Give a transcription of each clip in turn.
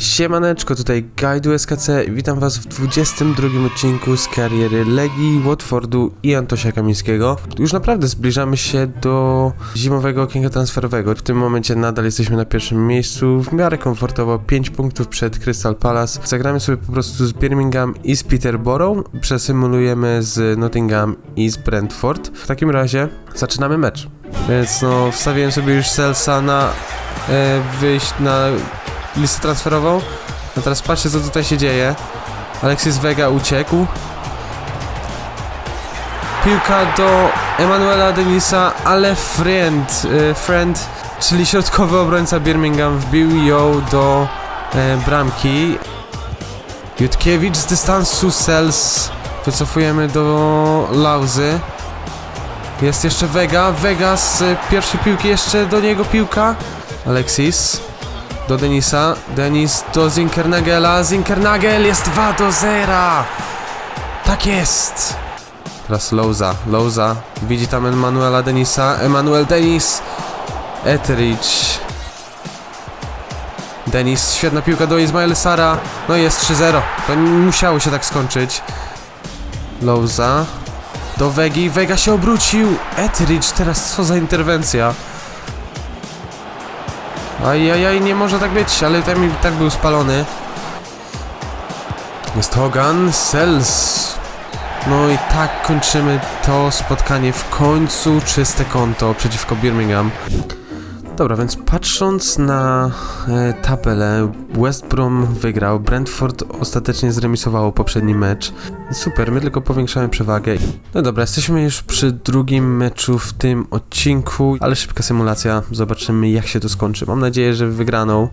Siemaneczko, tutaj Gajdu SKC witam was w 22 odcinku z kariery Legii, Watfordu i Antosia Kamińskiego. Już naprawdę zbliżamy się do zimowego okienka transferowego. W tym momencie nadal jesteśmy na pierwszym miejscu, w miarę komfortowo, 5 punktów przed Crystal Palace. Zagramy sobie po prostu z Birmingham i z Peterborough, przesymulujemy z Nottingham i z Brentford. W takim razie zaczynamy mecz. Więc no, wstawiłem sobie już Celsa na e, wyjść na listę transferową. No teraz patrzcie co tutaj się dzieje. Alexis Vega uciekł. Piłka do Emanuela Denisa, ale friend, e, friend, czyli środkowy obrońca Birmingham wbił ją do e, bramki. Jutkiewicz z dystansu Sels. Wycofujemy do Lauzy. Jest jeszcze Vega. Vega z pierwszej piłki jeszcze do niego piłka. Alexis do Denisa. Denis do Zinkernagela. Zinkernagel jest 2 do 0. Tak jest. Teraz Louza. Louza widzi tam Emanuela Denisa. Emanuel Denis. Etheridge. Denis, świetna piłka do Ismail Sara. No jest 3-0. To musiało się tak skończyć. Louza. Do Wegi. Vega się obrócił. Etheridge, teraz co za interwencja. Ajajaj, nie może tak być, ale ten mi tak był spalony. Jest Hogan, Sels. No i tak kończymy to spotkanie. W końcu czyste konto przeciwko Birmingham. Dobra, więc patrząc na e, tabelę, West Brom wygrał, Brentford ostatecznie zremisowało poprzedni mecz. Super, my tylko powiększamy przewagę. No dobra, jesteśmy już przy drugim meczu w tym odcinku, ale szybka symulacja, zobaczymy jak się to skończy. Mam nadzieję, że wygraną.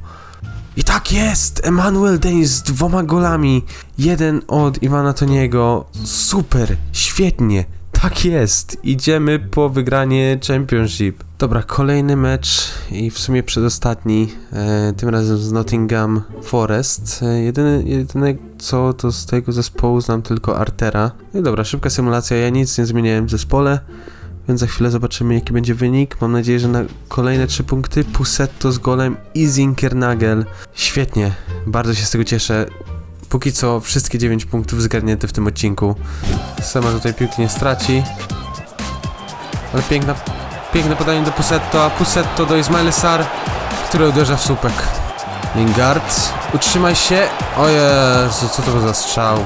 I tak jest! Emanuel Denis z dwoma golami. Jeden od Iwana Toniego. Super, świetnie. Tak jest, idziemy po wygranie Championship. Dobra, kolejny mecz i w sumie przedostatni, e, tym razem z Nottingham Forest. E, jedyne, jedyne co to z tego zespołu znam tylko Artera. No dobra, szybka symulacja, ja nic nie zmieniałem w zespole, więc za chwilę zobaczymy jaki będzie wynik. Mam nadzieję, że na kolejne trzy punkty Pusetto z golem i Zinkernagel. Świetnie, bardzo się z tego cieszę. Póki co wszystkie 9 punktów zgarnięte w tym odcinku. Sema tutaj piłki nie straci. Ale piękna, piękne podanie do Pusetto, a Pusetto do Ismail Sar, który uderza w słupek. Lingard, utrzymaj się. O Jezu, co to był za strzał.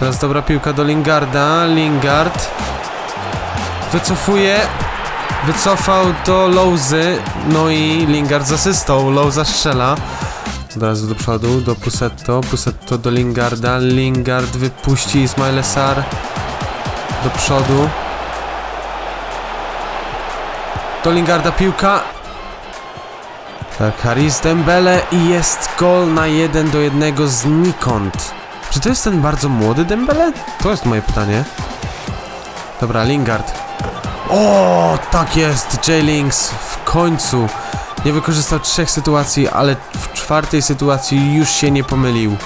Teraz dobra piłka do Lingarda. Lingard wycofuje. Wycofał do Louzy. No i Lingard z asystą. Louza strzela. Od razu do przodu, do Pusetto, Pusetto do Lingarda, Lingard wypuści Ismail Sar do przodu. Do Lingarda piłka. Tak, Haris Dembele i jest gol na 1 do 1 znikąd. Czy to jest ten bardzo młody Dembele? To jest moje pytanie. Dobra, Lingard. O, tak jest, J-Links w końcu. Nie wykorzystał trzech sytuacji, ale w czwartej sytuacji już się nie pomylił.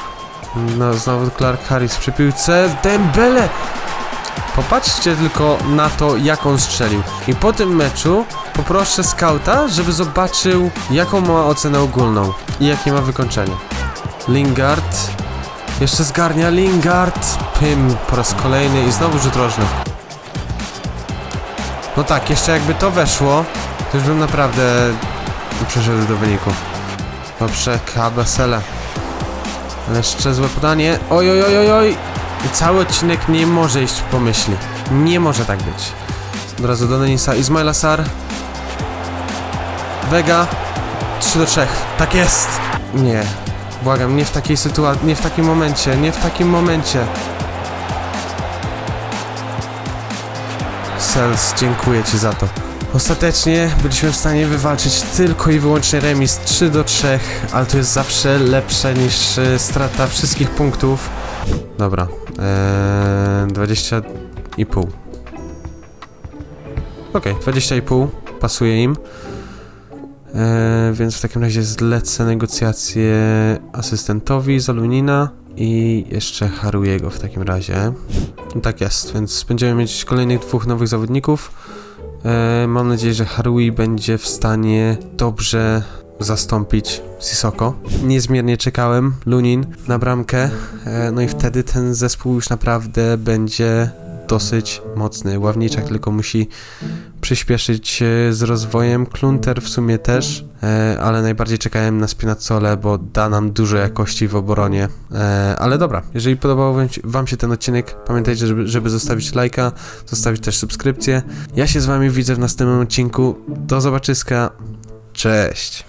No, znowu Clark Harris przy piłce. Dembele! Popatrzcie tylko na to, jak on strzelił. I po tym meczu poproszę skauta, żeby zobaczył, jaką ma ocenę ogólną i jakie ma wykończenie. Lingard. Jeszcze zgarnia Lingard. Pym po raz kolejny i znowu rzut rożny. No tak, jeszcze jakby to weszło, to już bym naprawdę przeszedł do wyniku. Dobrze, Kabesele. Ale jeszcze złe podanie. Oj, oj, oj, oj, oj. Cały odcinek nie może iść po myśli. Nie może tak być. Od razu do Denisa. Ismaila Sar. Vega. 3 do 3. Tak jest. Nie. Błagam, nie w takiej sytuacji, nie w takim momencie, nie w takim momencie. Sels, dziękuję Ci za to. Ostatecznie byliśmy w stanie wywalczyć tylko i wyłącznie remis 3 do 3, ale to jest zawsze lepsze niż e, strata wszystkich punktów. Dobra, eee, 20 i pół. Okej, okay, 20 i pół, pasuje im. Eee, więc w takim razie zlecę negocjacje asystentowi Zalunina i jeszcze Harujego w takim razie. Tak jest, więc będziemy mieć kolejnych dwóch nowych zawodników. E, mam nadzieję, że Harui będzie w stanie dobrze zastąpić Sisoko. Niezmiernie czekałem, Lunin, na bramkę, e, no i wtedy ten zespół już naprawdę będzie dosyć mocny. Ławniczak tylko musi przyspieszyć z rozwojem, Klunter w sumie też, e, ale najbardziej czekałem na Spinazzole, bo da nam dużo jakości w obronie. E, ale dobra, jeżeli podobał wam się- wam się ten odcinek, pamiętajcie, żeby, żeby zostawić lajka, zostawić też subskrypcję. Ja się z wami widzę w następnym odcinku. Do zobaczyska. Cześć.